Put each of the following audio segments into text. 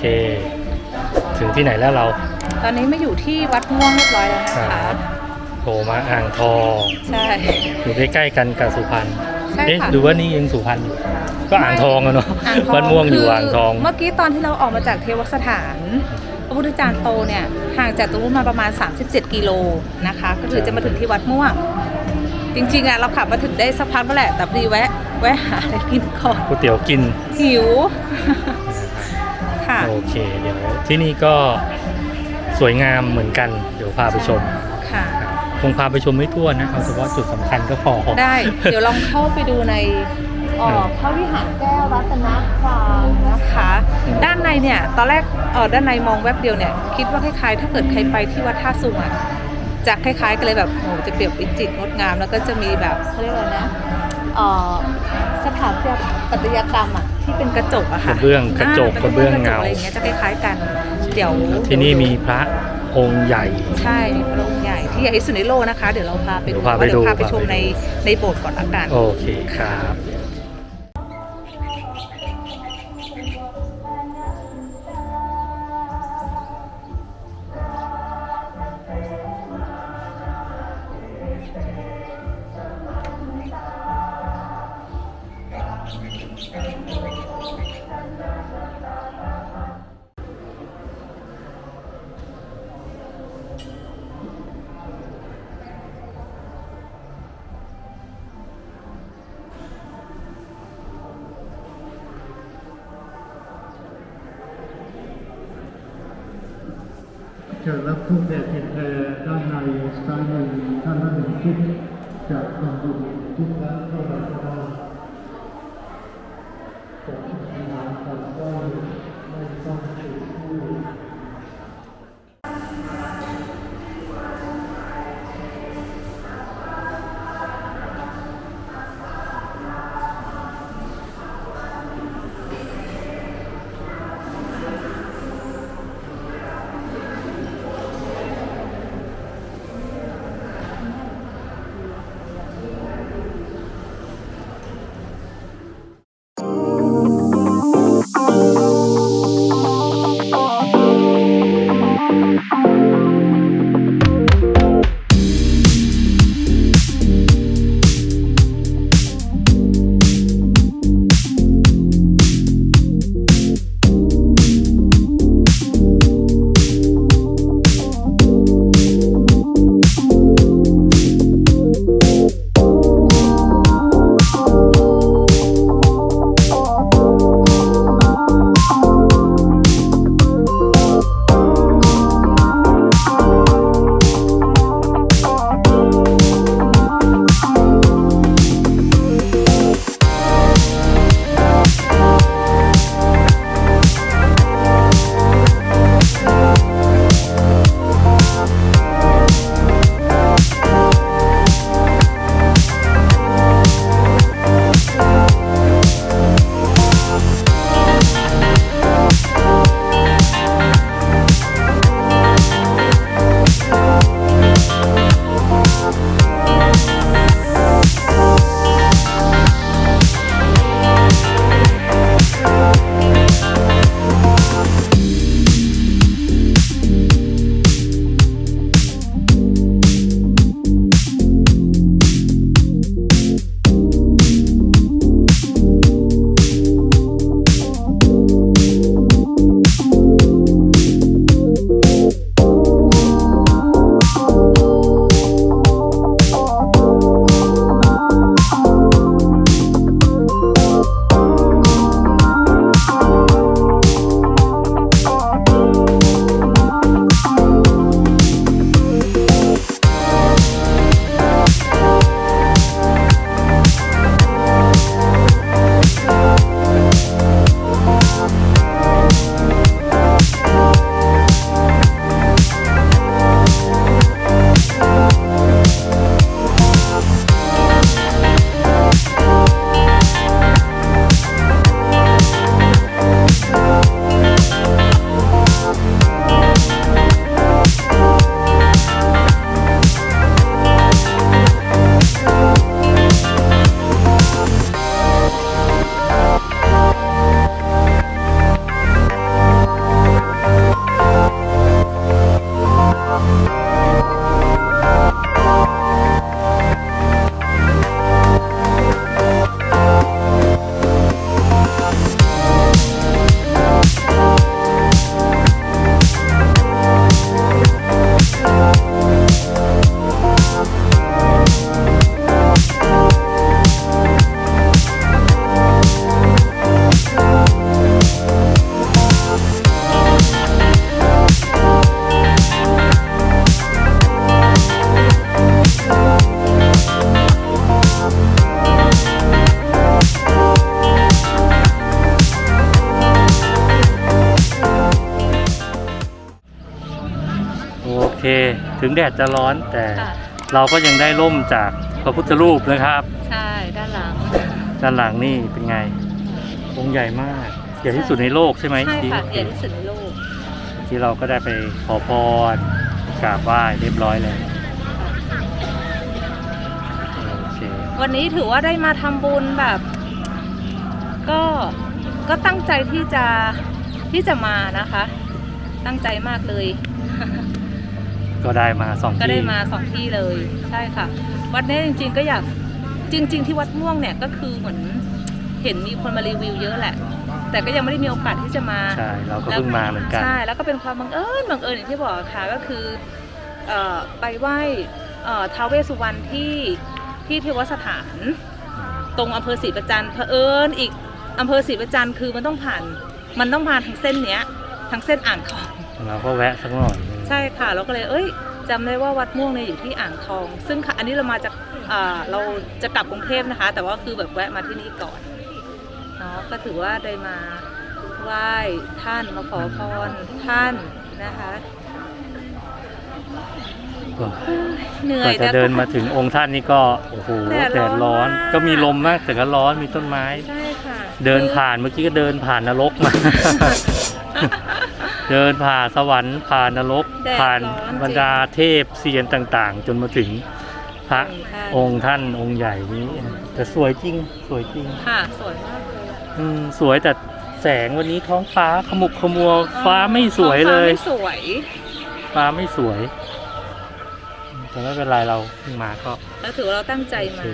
เค ถึงที่ไหนแล้วเรา ตอนนี้มาอยู่ที่วัดม่วงเรียบร้อยแล้วนะคคะรับโผล่มาอ่างทองใช่อยู่ใกล้ๆกันกับสุพรรณใช่เอ๊ะค่ะดูว่านี่ยังสุพรรณอยู่ก็อ่างทองอะเนาะอ่างทองบ้านม่วงอยู่คือ่างทอง เมื่อกี้ตอนที่เราออกมาจากเทวสถานพระพุทธจารย์โตเนี่ยห่างจากตรงนู้นมาประมาณ 37 กิโลนะคะ ก็คือจะมาถึงที่วัดม่วง จริงๆอะเราขับมาถึงได้สักพักแล้วแหละ แต่พอดีแวะ แวะหาอะไรกินก่อนก๋วยเตี๋ยวกินหิวค่ะ โอเค เดี๋ยวที่นี่ก็สวยงามเหมือนกัน เดี๋ยวพาไปชมค่ะ คงพาไปชมไม่ทั่วนะเอาเฉพาะจุดสำคัญก็พอ ได้ เดี๋ยวลองเข้าไปดูในเอ่อครับพระวิหารแก้วรัตนฟาร์มนะคะอืมด้านในเนี่ย ตอนแรกเออด้านในมองแวบเดียวเนี่ย คิดว่าคล้ายๆ ถ้าเกิดใครไปที่วัดท่าสุงอะจะคล้ายๆ กันเลยแบบโอ้โหจะเปรียบวิจิตรงดงาม แล้วก็จะมีแบบเขาเรียกว่าอะไรนะเอ่อ สถาปัตยกรรมอะที่เป็นกระจกอะกค่ะระเบื้องกระจกอ่กระเบื้องป็นเงา อะไรอย่างเงี้ยจะคล้ายๆกัน เดี๋ยวที่นี่มีพระองค์ใหญ่ ใช่มีพระองค์ใหญ่ที่ใหญ่ที่สุดในโลกนะคะ เดี๋ยวเราพาไปเดี๋ดูยวพาไปดูเดี๋ยวพาไปพาไปชมดู ในในโบสถ์ก่อนละกัน โอเคครับ เชิญรับทุกแดดเทียนแพรด้านในซ้ายมือท่านละหนึ่งทิศจากบำรุงทุกท่านเท่าไหร่ ถึงแดดจะร้อนแต่ค่ะเราก็ยังได้ร่มจากพระพุทธรูปนะครับ ใช่ด้านหลัง ด้านหลังนี่เป็นไงองค์ใหญ่มากใหญ่ที่สุดในโลกใช่ไหมใช่ค่ะโอเคใหญ่ที่สุดในโลกที่เราก็ได้ไปขอพรกราบไหว้เรียบร้อยแล้วโอเควันนี้ถือว่าได้มาทำบุญแบบ ก็ก็ตั้งใจที่จะที่จะมานะคะ ตั้งใจมากเลย ก็ได้มาสองก็ได้ที่มาสองที่เลยใช่ค่ะ วัดนี้จริง ๆ ก็อยากจริง ๆ ที่วัดม่วงเนี่ยก็คือเหมือนเห็นมีคนมารีวิวเยอะแหละ แต่ก็ยังไม่ได้มีโอกาสที่จะมา ใช่เราก็เพิ่งมาเหมือนกัน ใช่ แล้วก็เป็นความบังเอิญบังเอิญอย่างที่บอกค่ะก็คือเอ่อไปไหว้เอ่อท้าวเวสสุวรรณที่ที่เทวสถาน ตรงอำเภอศรีประจันทร์เผอิญอีกอำเภอศรีประจันทร์คือมันต้องผ่าน มันต้องผ่านทางเส้นเนี้ยทางเส้นอ่างทอง เราก็แวะสักหน่อย ใช่ค่ะเราก็เลยเอ้ยจำได้ว่าวัดม่วงเนี่ยอยู่ที่อ่างทอง ซึ่งค่ะอันนี้เรามาจากอ่าเราจะกลับกรุงเทพนะคะ แต่ว่าคือแบบแวะมาที่นี่ก่อนเนาะก็ถือว่าได้มาไหว้ท่านมาขอพรท่านนะคะก็เหนื่กอยว่าจะแต่ เดินมาถึงองค์ท่านนี่ก็โอ้โหแดดแดดร้อนร้อนมาก ก็มีลมมากแต่ก็ร้อนมีต้นไม้ ใช่ค่ะเดินผ่านเมื่อกี้ก็เดินผ่านนรกมา เดินผ่านสวรรค์ผ่านนรก แดดผ่านร้อนจริงบรรดาเทพเซียนต่างๆ จนมาถึงพระอองค์ค์ท่านองค์ใหญ่นี้ แต่สวยจริงสวยจริง ค่ะ สวยมากเลยอืมสวยแต่แสงวันนี้ท้องฟ้าขมุกขมัวฟ้าไม่สวยเลย ท้องฟ้าไม่สวย ฟ้าไม่สวย แต่ไม่เป็นไรเราเพิ่งมาก็แล้วถือว่าเราตั้งใจโอมาเค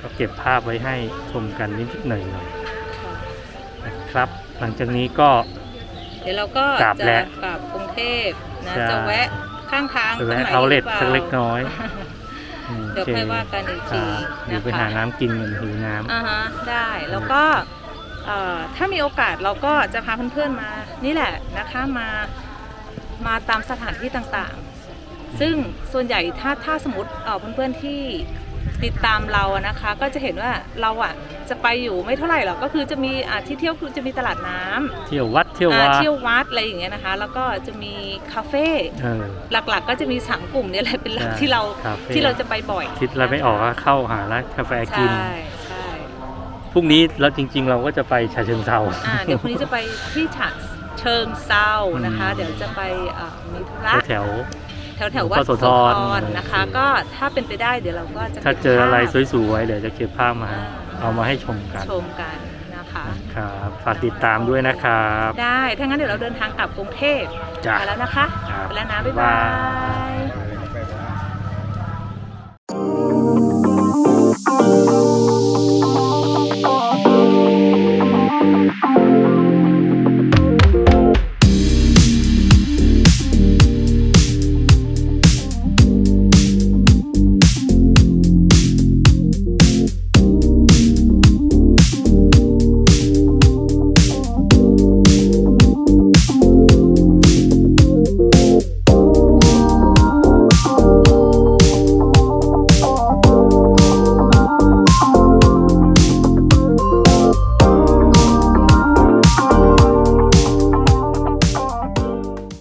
ก็เก็บภาพไว้ให้ชมกันนิดๆหน่อยๆ นะครับหลังจากนี้ก็ เดี๋ยวเราก็กลับจะแล้วกลับกรุงเทพนะใช่ จะแวะข้างทางไปตรงแวะไหนเอาเล็ดหรือปสักเล็กน้อยอืมเดี๋ยวโอค่อยว่ากันอีกคทีรับเดี๋ยวนะไปหาคะน้ำกินกันหิวน้ำ อ่าฮะได้แล้วก็เอ่อถ้ามีโอกาสเราก็จะพาเพื่อนๆมานี่แหละนะคะมามาตามสถานที่ต่างๆ ซึ่งส่วนใหญ่ถ้าถ้าสมมติเอ่อเพื่อนๆที่ ติดตามเราอะนะคะ ก็จะเห็นว่าเราอะจะไปอยู่ไม่เท่าไหร่หรอกก็คือจะมีอ่าที่เที่ยวคือจะมีตลาดน้ำเที่ยววัดเที่ยวอ่าวัดเที่ยววัดอะไรอย่างเงี้ยนะคะ แล้วก็จะมีคาเฟ่เออหลักๆ ก็จะมีสามกลุ่มเนี่ยแหละเป็นหลักใช่ที่เราคาเฟ่ที่เราจะไปบ่อยคิดอะไรไม่ออกก็เข้าหาร้านกาแฟกิน ใช่ใช่พรุ่งนี้แล้วจริง ๆ เราก็จะไปชาเชิงเซาอ่าเดี๋ยวพรุ่งนี้จะไปที่ฉะเชิงเซานะคะ อืม เดี๋ยวจะไปอ่ามีธุระ แถว แถวแถวๆวัดหลวงพ่อโสโสธธรรนะคะโอเคก็ถ้าเป็นไปได้เดี๋ยวเราก็จะถ้าเจออะไรก็บภาพสวยๆเดี๋ยวจะเก็บภาพมาอ่าเอามาให้ชมกันชมกันนะคะครับฝากติดตามด้วยนะครับ ได้ถ้างั้นเดี๋ยวเราเดินทางกลับกรุงเทพจ้ะไปแล้วนะคะครับไปแล้วนะบ๊ายบายบ๊ายบาย